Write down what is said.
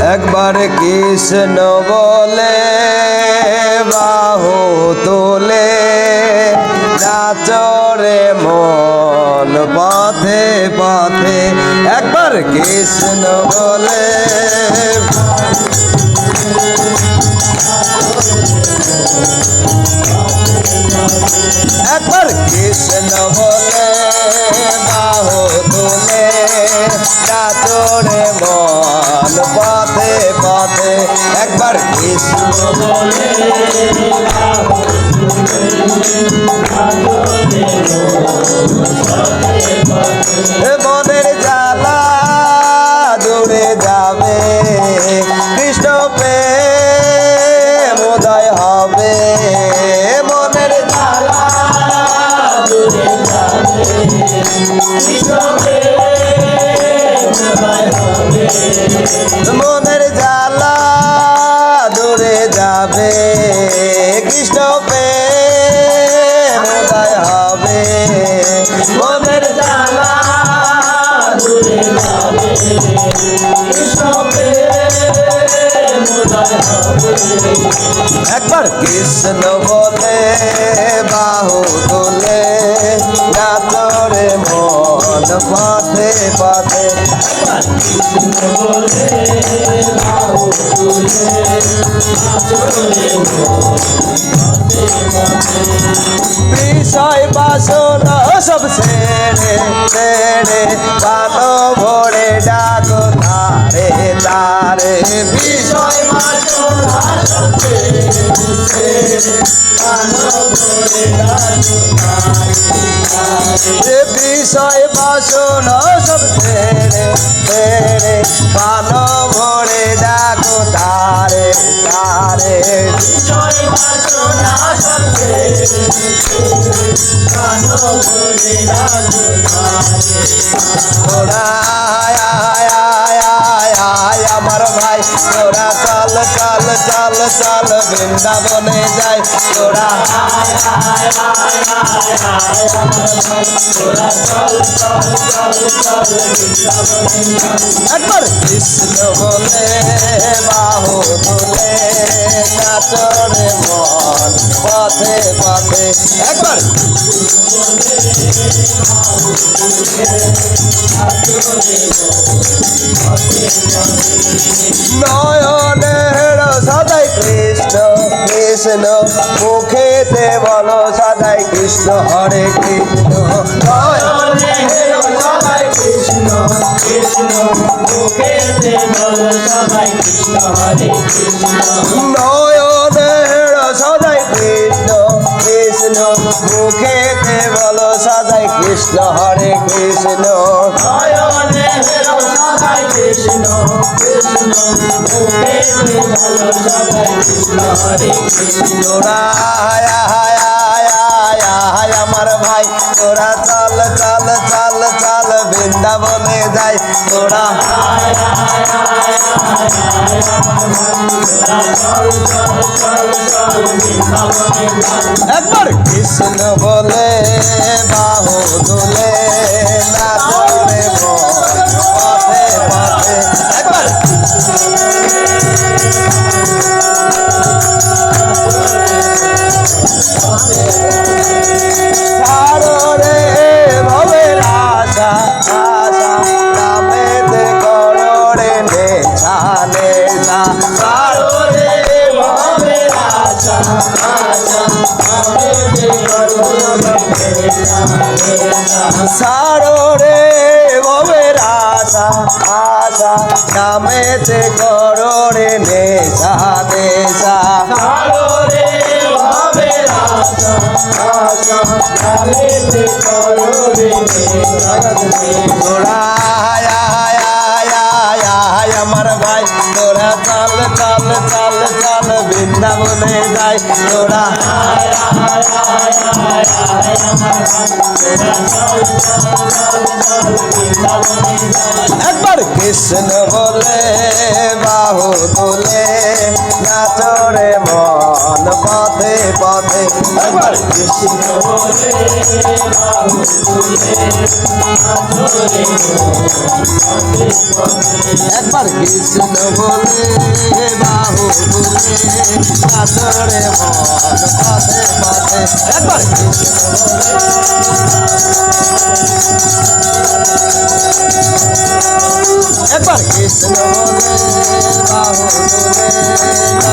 একবার কৃষ্ণ বলে, বাহু তোলে নাচরে মন পথে পথে। একবার কৃষ্ণ বলে, একবার কৃষ্ণ বলে, বাহু তুলে নাচরে মন পথে পথে একবার কৃষ্ণ বলে এ মনের জ্বালা দূরে যাবে, কৃষ্ণ প্রেম উদয় হবে। মনের জ্বালা মনের জ্বালা দূরে যাবে কৃষ্ণ প্রেম। বিষয় বাসনা সব ছেড়ে ছেড়ে পানো ভরে ডাকো তারে তারে। বিষয় বাসনা সব ছেড়ে ছেড়ে বিষয় বাসনা সব ছেড়ে ছেড়ে। পান ভরে ডাকো তারে তারে। আয়, আয়, আয়, চল, যায় তোরা একবার। কৃষ্ণ বলে বাহু তুলে নয়নের সদাই কৃষ্ণ কৃষ্ণ মুখেতে বলো সদাই কৃষ্ণ, হরে কৃষ্ণ। নয়নের সদাই কৃষ্ণ কৃষ্ণ মুখেতে বলো সদাই কৃষ্ণ কৃষ্ণ। নয়নের বলো কৃষ্ণ হরে কৃষ্ণ। কৃষ্ণ কৃষ্ণ আয় আয় আয় আয় আমার ভাই তোরা চল চল চল চল। বৃন্দাবনে যাই তোরা। একবার কৃষ্ণ বলে বাহু দোলে না পথে পথে। একবার। নেশা সাররে ভবের আশা আশা নামেতে কররে নেশা নেশা। সাররে ভবের আশা আশা নামেতে কররে নেশা তোরা বৃন্দাবনে যাই তোরা আমার ভাই, তোরা চল, চল, চল, চল, বৃন্দাবনে যাই। একবার কৃষ্ণ বলে বাহু তুলে নাচরে মন পথে পথে পথে একবার কৃষ্ণ একবার কৃষ্ণ বলে বাহু বলে কাতরে মন পথে পথে একবার। একবার। কৃষ্ণ বলে বাহু